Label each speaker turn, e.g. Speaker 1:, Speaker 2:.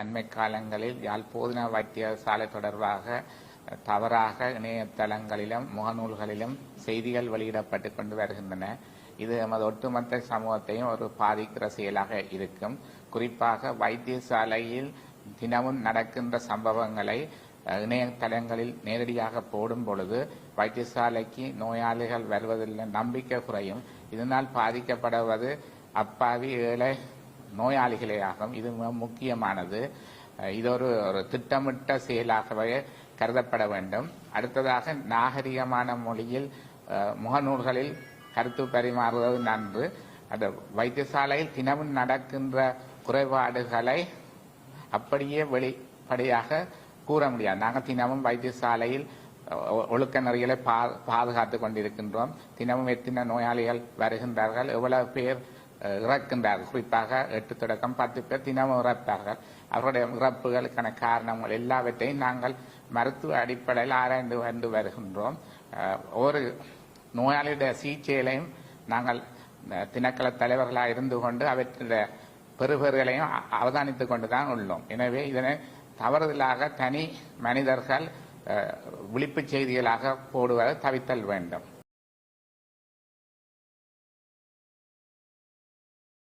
Speaker 1: அண்மை காலங்களில் யாழ் போதின வைத்தியசாலை தொடர்பாக தவறாக இணையதளங்களிலும் முகநூல்களிலும் செய்திகள் வெளியிடப்பட்டு கொண்டு வருகின்றன. இது எமது ஒட்டுமொத்த சமூகத்தையும் ஒரு பாதிக்கிற செயலாக இருக்கும். குறிப்பாக வைத்தியசாலையில் தினமும் நடக்கின்ற சம்பவங்களை இணையதளங்களில் நேரடியாக போடும் பொழுது வைத்தியசாலைக்கு நோயாளிகள் வருவதில் நம்பிக்கை குறையும். இதனால் பாதிக்கப்படுவது அப்பாவி ஏழை நோயாளிகளே ஆகும் இது மிக முக்கியமானது. இது ஒரு ஒரு திட்டமிட்ட செயலாகவே கருதப்பட வேண்டும். அடுத்ததாக நாகரிகமான மொழியில் முகநூல்களில் கருத்து பரிமாறுவது நன்று. அந்த வைத்தியசாலையில் தினமும் நடக்கின்ற குறைபாடுகளை அப்படியே வெளிப்படையாக கூற முடியாது. நாங்கள் தினமும் வைத்தியசாலையில் ஒ- ஒழுக்க நெறிகளை பா பாதுகாத்து கொண்டிருக்கின்றோம். தினமும் எத்தனை நோயாளிகள் வருகின்றார்கள்? எவ்வளவு பேர் இறக்கின்றார்கள் குறிப்பாக எட்டு தொடக்கம் பத்து பேர் தினமும் இறப்பார்கள் அவருடைய இறப்புகளுக்கான காரணங்கள் எல்லாவற்றையும் நாங்கள் மருத்துவ அடிப்படையில் ஆராய்ந்து வந்து வருகின்றோம் ஒரு நோயாளியுடைய சிகிச்சைகளையும் நாங்கள் தினக்கள தலைவர்களாக இருந்து கொண்டு அவற்றுடைய பெறுபர்களையும் அ- அவதானித்துக் கொண்டுதான் உள்ளோம் எனவே இதனை தவறுதலாக தனி மனிதர்கள் விழிப்புச் செய்திகளாக போடுவதை தவித்தல் வேண்டும்